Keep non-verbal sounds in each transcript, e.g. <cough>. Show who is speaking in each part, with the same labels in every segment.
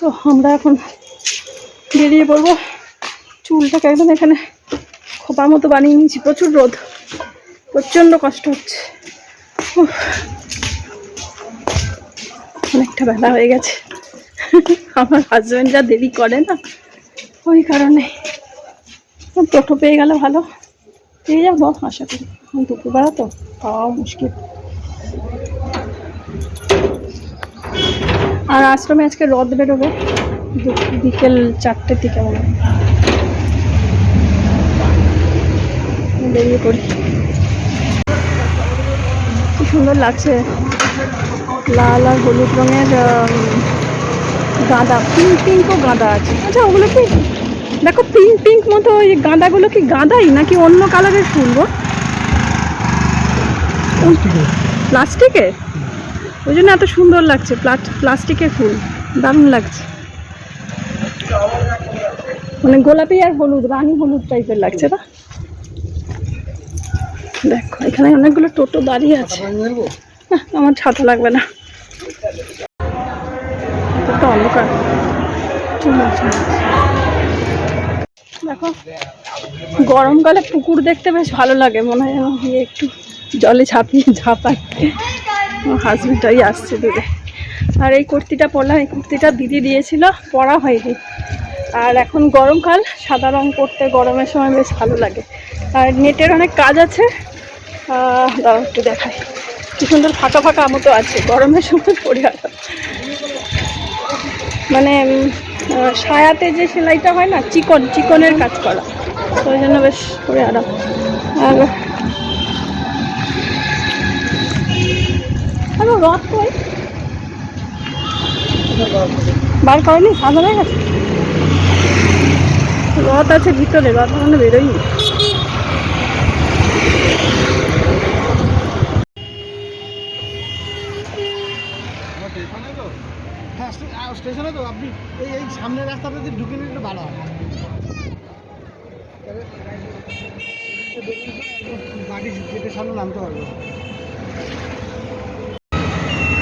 Speaker 1: তো আমরা এখন বেরিয়ে পড়ব। চুলটাকে একদম এখানে খোপা মতো বানিয়ে নিয়েছি। প্রচুর রোদ, প্রচণ্ড কষ্ট হচ্ছে। অনেকটা বেলা হয়ে গেছে। আমার হাজব্যান্ড যা দেরি করে না, ওই কারণে। টোটো পেয়ে গেলে ভালো। পেয়ে যাব, আশা করি। এখন দুপুরবেলা তো, পাওয়াও মুশকিল। আর আশ্রমে আজকে রথ বেরোবে বিকেল চারটের দিকে মনে হয়। বেরিয়ে পড়ি। কি সুন্দর লাগছে। লাল আর হলুদ রঙের গাঁদা পিঙ্ক পিঙ্কও গাঁদা আছে। আচ্ছা ওগুলো কি দেখো পিঙ্ক পিঙ্ক মতো ওই গাঁদাগুলো কি গাঁদাই নাকি অন্য কালারের ফুল গো? প্লাস্টিকে ওই জন্য এত সুন্দর লাগছে প্লা- প্লাস্টিকের ফুল, দারুণ লাগছে। মানে গোলাপি আর হলুদ, রানী হলুদ টাইপের লাগছে না? দেখো, এখানে অনেকগুলো টোটো দাঁড়িয়ে আছে। না আমার ছাতা লাগবে না। অন্ধকার। দেখো, গরমকালে পুকুর দেখতে বেশ ভালো লাগে, মনে হয় একটু জলে ঝাঁপিয়ে আমার হাজবেন্ডটাই আসছে দূরে। আর এই কুর্তিটা পরলাম, এই কুর্তিটা দিদি দিয়েছিল, পরা হয়নি। আর এখন গরমকাল, সাদা রং পরতে গরমের সময় বেশ ভালো লাগে। আর নেটের অনেক কাজ আছে। দাঁড়াও, একটু দেখাই। কি সুন্দর ফাঁকা ফাঁকা মতো আছে, গরমের সময় পরে আর মানে সায়াতে যে সেলাইটা হয় না, চিকন, চিকনের কাজ করা। তো ওই জন্য বেশ পরে আরাম। আর রথ কই বার করেনি, সাদা হয়ে গেছে? রথ আছে ভিতরে, রথ মানে বেরোয়নি।
Speaker 2: হ্যাঁ স্টে- স্টেশনে তো? আপনি এই এই সামনের রাস্তাটা দিয়ে ঢুকে নিলে ভালো হয়। সামনে নামতে পারবে।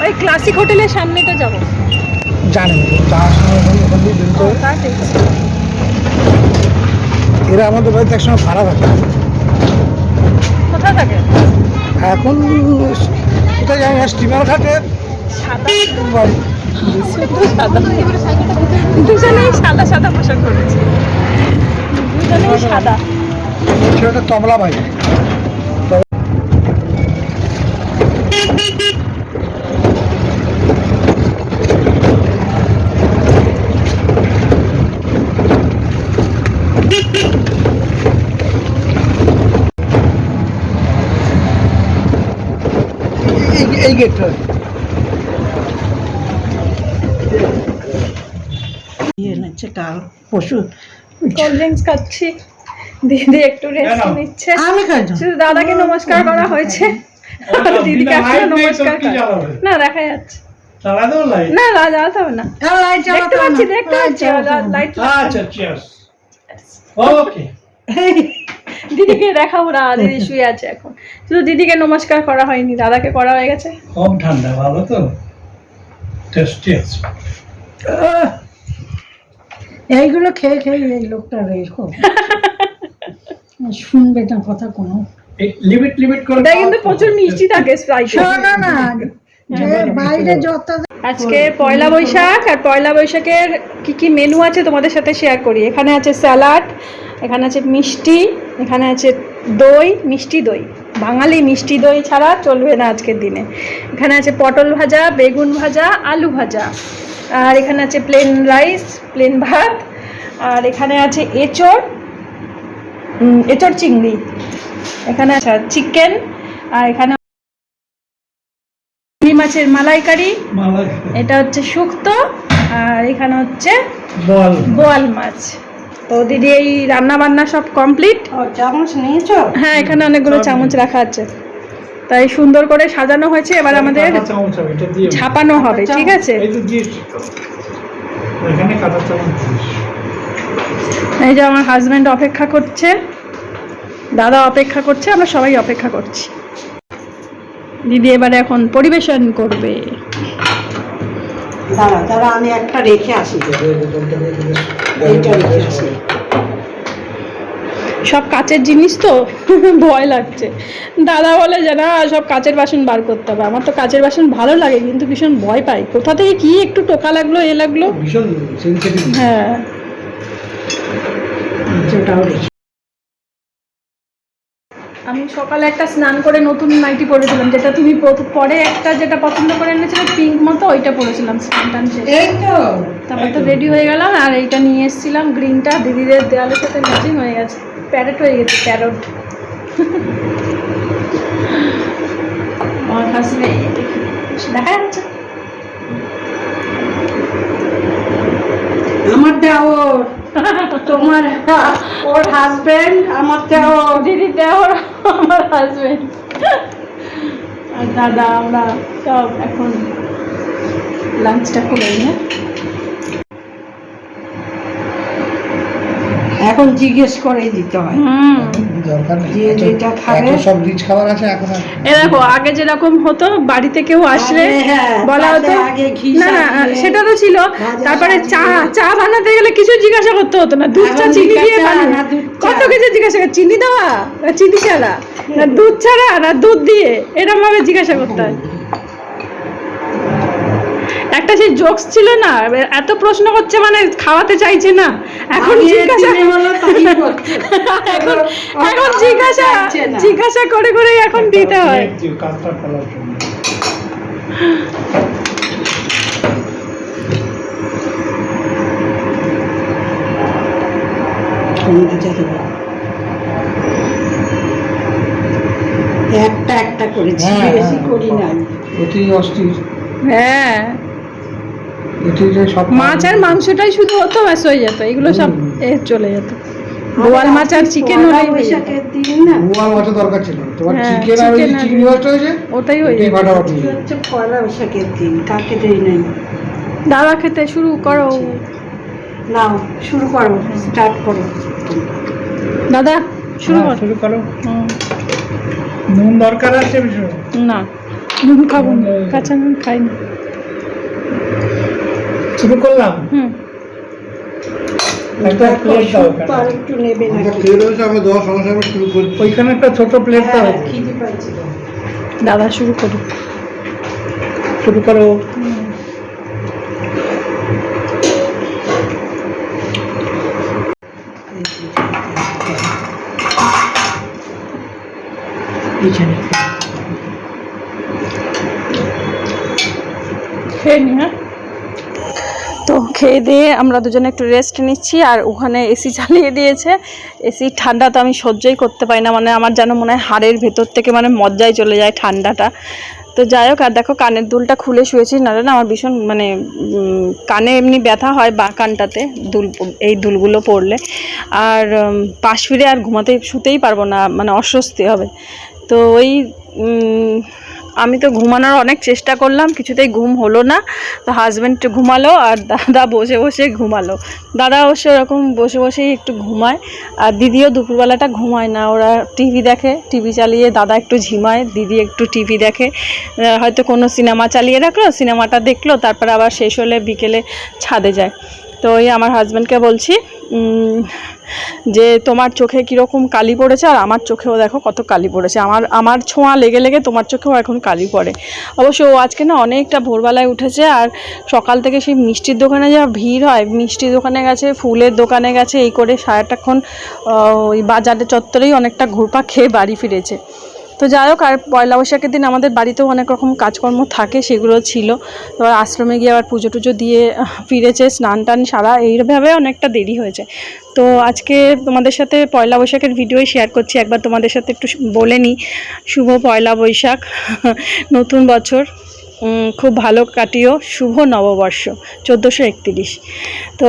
Speaker 1: ওই ক্লাসিক হোটেলের সামনেটা যাব।
Speaker 2: জানেন যাওয়ার সময় ওখান দিয়ে।
Speaker 1: তা আছে।
Speaker 2: এরা আমাদের বাড়িতে একসময় ভাড়া থাকে।
Speaker 1: কোথায় থাকে?
Speaker 2: এখন কোথায় জানি না স্টিমার ঘাটে।
Speaker 1: দুজনেই সাদা সাদা পোশাক পরেছে। দুজনেই সাদা।
Speaker 2: ছেলেটা তবলা ভাই এই- এই গেটটা
Speaker 3: এনেছে কাল পশু।
Speaker 1: কোল্ড ড্রিঙ্কস খাচ্ছি। দিদি একটু রেস্ট নিচ্ছে।
Speaker 3: আমি
Speaker 1: শুধু দাদাকে নমস্কার করা হয়েছে। আর দিদিকে এখনও নমস্কার না দেখা যাচ্ছে। না না জ্বালাতে হবে না।
Speaker 3: লাইট
Speaker 1: দেখতে পাচ্ছি দেখতে পাচ্ছি লাইট
Speaker 4: আচ্ছা চিয়ার্স ওকে <laughs>
Speaker 1: দিদিকে দেখাবো না দিদি <laughs> শুয়ে আছে এখন। শুধু দিদিকে নমস্কার করা হয়নি দাদাকে করা হয়ে গেছে।
Speaker 4: কম ঠান্ডা ভালো তো? টেস্টি আছে।
Speaker 3: এইগুলো খেয়ে খেয়ে এই লোকটা রেখো শুনবে না কথা কোনো।
Speaker 4: লিমিট লিমিট করে
Speaker 1: এটা কিন্তু প্রচুর মিষ্টি থাকে স্প্রাইট
Speaker 3: শোনো না যে বাইরে যত
Speaker 1: আজকে পয়লা বৈশাখ আর পয়লা বৈশাখের কি কি মেনু আছে তোমাদের সাথে শেয়ার করি? এখানে আছে স্যালাড এখানে আছে মিষ্টি এখানে আছে দই মিষ্টি দই। বাঙালি মিষ্টি দই ছাড়া চলবে না আজকের দিনে। এখানে আছে পটল ভাজা বেগুন ভাজা আলু ভাজা। আর এখানে আছে প্লেন রাইস প্লেন ভাত। আর এখানে আছে এঁচড় এঁচড় চিংড়ি। এখানে আছে চিকেন আর এখানে মাছের মালাইকারি। এটা হচ্ছে শুক্তো আর এখানে হচ্ছে
Speaker 4: বল
Speaker 1: বোয়াল মাছ। তো দিদি এই রান্না বান্না সব কমপ্লিট
Speaker 3: চামচ নিয়েছো?
Speaker 1: হ্যাঁ এখানে অনেকগুলো চামচ রাখা আছে। তাই সুন্দর করে সাজানো হয়েছে এবার আমাদের ছাপানো হবে ঠিক আছে?
Speaker 4: এই তো দিয়েছি তো এখানে কাঁটা চামচ দিস
Speaker 1: এই যে আমার হাজব্যান্ড অপেক্ষা করছে দাদা অপেক্ষা করছে আমরা সবাই অপেক্ষা করছি। দিদি এবারে এখন পরিবেশন করবে।
Speaker 3: দাঁড়া দাঁড়া আমি একটা রেখে আসি। এইটা রেখে আসি।
Speaker 1: সব কাচের জিনিস তো? <laughs> ভয় লাগছে। দাদা বলে যে না সব কাচের বাসন বার করতে হবে। আমার তো কাচের বাসন ভালো লাগে কিন্তু ভীষণ ভয় পাই। কোথা থেকে কি একটু টোকা লাগল এ লাগল?
Speaker 2: ভীষণ
Speaker 1: হ্যাঁ।
Speaker 3: ওটাও রেখে
Speaker 1: আমি সকালে একটা স্নান করে নতুন নাইটি পরেছিলাম যেটা তুমি পরে একটা যেটা পছন্দ করে এনেছিলে পিঙ্ক মতো ওইটা পরেছিলাম স্নান টান
Speaker 3: এই তো।
Speaker 1: তারপর তো রেডি হয়ে গেলাম আর এইটা নিয়ে এসেছিলাম গ্রিনটা দিদিদের দেওয়ালের সাথে ম্যাচিং হয়ে গেছে প্যারেট হয়ে গেছে প্যারট দেখা যাচ্ছে।
Speaker 3: আমার দেওর। তোমার, ওর হাজবেন্ড আমার দেওর
Speaker 1: দিদি দেওয়ার আমার হাজবেন্ড আর দাদা, আমরা সব এখন লাঞ্চটা করে হ্যাঁ
Speaker 3: এখন জিজ্ঞেস করে দিতে হয়।
Speaker 2: দরকার নেই।
Speaker 3: যেটা খাবে-
Speaker 2: সব রিচ খাবার আছে এখন
Speaker 1: এ দেখো আগে যেরকম হতো বাড়িতে কেউ আসলে
Speaker 3: হ্যাঁ,
Speaker 1: বলা হতো না না সেটা তো ছিল। তারপরে চা চা বানাতে গেলে কিছু জিজ্ঞাসা করতে হতো না। দুধ চা চিনি দিয়ে? কত কিছু জিজ্ঞাসা করে চিনি দেওয়া না চিনি ছাড়া। না দুধ ছাড়া না দুধ দিয়ে এরকম ভাবে জিজ্ঞাসা করতে হয়। একটা সেই জোকস ছিল না এত প্রশ্ন করছে মানে খাওয়াতে চাইছে না। এখন জিজ্ঞাসা। এখন এখন জিজ্ঞাসা জিজ্ঞাসা করে করে এখন দিতে হয়।
Speaker 3: একটা একটা করেছি
Speaker 2: হ্যাঁ,
Speaker 3: বেশি
Speaker 2: হ্যাঁ,
Speaker 3: করি নাই।
Speaker 2: অতি অস্থির।
Speaker 1: হ্যাঁ। মাছ আর মাংসটাই শুধু হতো ব্যাস হয়ে যেত এগুলো সব চলে যেত। বোয়াল মাছ আর চিকেন হয়ে
Speaker 3: না?
Speaker 2: গোয়াল মাছের দরকার ছিল। তোমার
Speaker 1: হ্যাঁ,
Speaker 2: চিকেন আর ওই
Speaker 1: chicken
Speaker 2: চিংড়ি মাছটা হয়েছে?
Speaker 1: ওটাই হয়ে যেত।
Speaker 2: ফাটাফাটি
Speaker 3: হচ্ছে পয়লা বৈশাখের দিন কাকে দেই নাই।
Speaker 1: দাদা খেতে শুরু করো।
Speaker 3: নাও শুরু করো স্টার্ট করো।
Speaker 1: দাদা শুরু
Speaker 2: হ্যাঁ,
Speaker 1: কর।
Speaker 2: শুরু করো। নুন দরকার আছে
Speaker 1: না নুন খাব না। কাঁচা নুন খাই না
Speaker 2: শুরু করলাম? একটা প্লেট দাও
Speaker 3: একটু নেবে নাকি?
Speaker 2: প্লেট হয়েছে আমরা দেওয়ার সঙ্গে সঙ্গে শুরু করছি।
Speaker 4: ওইখানে একটা ছোট প্লেট দাও।
Speaker 3: হ্যাঁ, পাইছিল।
Speaker 1: দাদা শুরু করো।
Speaker 4: শুরু করো।
Speaker 1: খেয়ে নি হ্যাঁ? তো খেয়ে দিয়ে আমরা দুজনে একটু রেস্ট নিচ্ছি, আর ওখানে এসি চালিয়ে দিয়েছে। এসি ঠান্ডা তো আমি সহ্যই করতে পারি না মানে আমার যেন মনে হয় হাড়ের ভেতর থেকে মানে মজ্জায় চলে যায় ঠান্ডাটা। তো যাই হোক, আর দেখো কানের দুলটা খুলে শুয়েছি না না আমার ভীষণ মানে কানে এমনি ব্যথা হয় বা কানটাতে দুল, এই দুলগুলো পড়লে। আর পাশ ফিরে আর ঘুমাতে শুতেই পারব না মানে অস্বস্তি হবে। তো ওই আমি তো ঘুমানোর অনেক চেষ্টা করলাম, কিছুতেই ঘুম হলো না। তো হাজব্যান্ড ঘুমালো আর দাদা বসে বসে ঘুমালো। দাদা অবশ্য ওরকম বসে বসেই একটু ঘুমায়। আর দিদিও দুপুরবেলাটা ঘুমায় না, ওরা টিভি দেখে টিভি চালিয়ে দাদা একটু ঝিমায়, দিদি একটু টিভি দেখে। হয়তো কোনো সিনেমা চালিয়ে রাখল সিনেমাটা দেখল, তারপর আবার শেষ হলে বিকেলে ছাদে যায়। তো ওই আমার হাজব্যান্ডকে বলছি যে তোমার চোখে কীরকম কালি পড়েছে আর আমার চোখেও দেখো কত কালি পড়েছে। আমার আমার ছোঁয়া লেগে লেগে তোমার চোখেও এখন কালি পড়ে। অবশ্য ও আজকে না অনেকটা ভোরবেলায় উঠেছে আর সকাল থেকে সেই মিষ্টির দোকানে যা ভিড় হয়, মিষ্টির দোকানে গেছে, ফুলের দোকানে গেছে, এই করে সারাটাক্ষণ ওই বাজারের চত্বরেই অনেকটা ঘুরপা খেয়ে বাড়ি ফিরেছে। তো যাই হোক, আর পয়লা বৈশাখের দিন আমাদের বাড়িতেও অনেক রকম কাজকর্ম থাকে, সেগুলো ছিল। এবার আশ্রমে গিয়ে আবার পুজো টুজো দিয়ে ফিরেছে, স্নান টান সারা, এইভাবে অনেকটা দেরি হয়েছে। তো আজকে তোমাদের সাথে পয়লা বৈশাখের ভিডিওই শেয়ার করছি, একবার তোমাদের সাথে একটু বলে নিই। শুভ পয়লা বৈশাখ, <laughs> নতুন বছর খুব ভালো কাটিও, শুভ নববর্ষ, চোদ্দোশো একত্রিশ। তো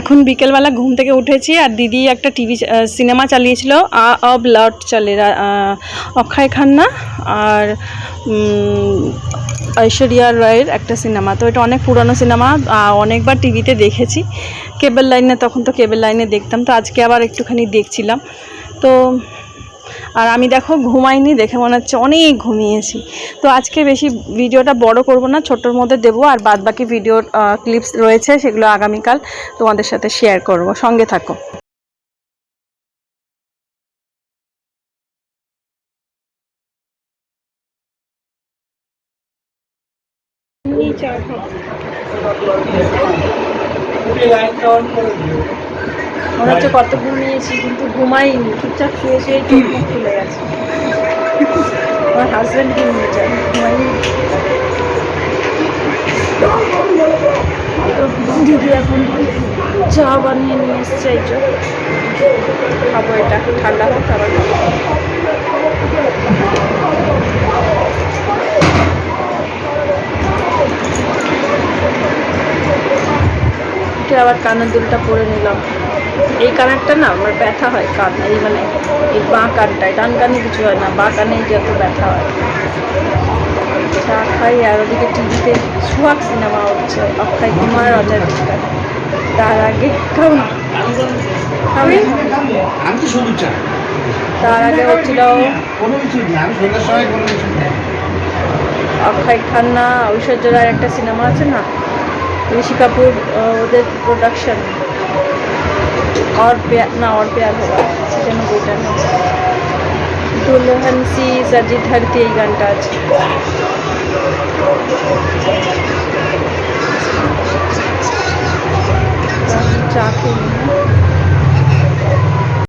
Speaker 1: এখন বিকেলবেলা ঘুম থেকে উঠেছি আর দিদি একটা টিভি সিনেমা চালিয়েছিল, আ অব লট চলে অক্ষয় খান্না আর ঐশ্বরিয়া রায়ের একটা সিনেমা। তো এটা অনেক পুরনো সিনেমা অনেকবার টিভিতে দেখেছি। কেবল লাইনে, তখন তো কেবল লাইনে দেখতাম, তো আজকে আবার একটুখানি দেখছিলাম। তো আর আমি দেখো ঘুমাইনি দেখে মনে হচ্ছে অনেক ঘুমিয়েছি। তো আজকে বেশি ভিডিওটা বড় করব না ছোটোর মধ্যে দেবো আর বাদ বাকি ভিডিওর ক্লিপস রয়েছে সেগুলো আগামীকাল তোমাদের সাথে শেয়ার করব। সঙ্গে থাকো। মনে হচ্ছে কত ঘুমিয়েছি, কিন্তু ঘুমাইনি। চুপচাপ শুয়ে শুয়ে চোখ খুলে গেছে। আমার হাজব্যান্ড ঘুমিয়েছে ঘুমাইনি। তো দিদি এখন চা বানিয়ে নিয়ে এসছে এই যে। খাব এটা, ঠান্ডা হোক, আবার আবার কানের দুলটা পরে নিলাম। এই কানেরটা না আমার ব্যথা হয় কান এই মানে এই বাঁ কানটায় ডান কানে কিছু হয় না বাঁ কানে যত ব্যথা হয়। চা খাই আর ওদিকে টিভিতে সুহাগ সিনেমা হচ্ছে অক্ষয় কুমার অজয় দেবগন। তার আগে খাও
Speaker 2: আমি শুধু চা।
Speaker 1: তার আগে হচ্ছিল। অক্ষয় খান্না ঐশ্বর্য রায়ের একটা সিনেমা আছে না? ঋষি কাপুর ওদের প্রোডাকশন और प्यार ना और प्यार होगा সেজন্য বইটা না দুলহন সি সাজি ধরতি এই গানটা আছে চা খেয়ে নিই, হ্যাঁ?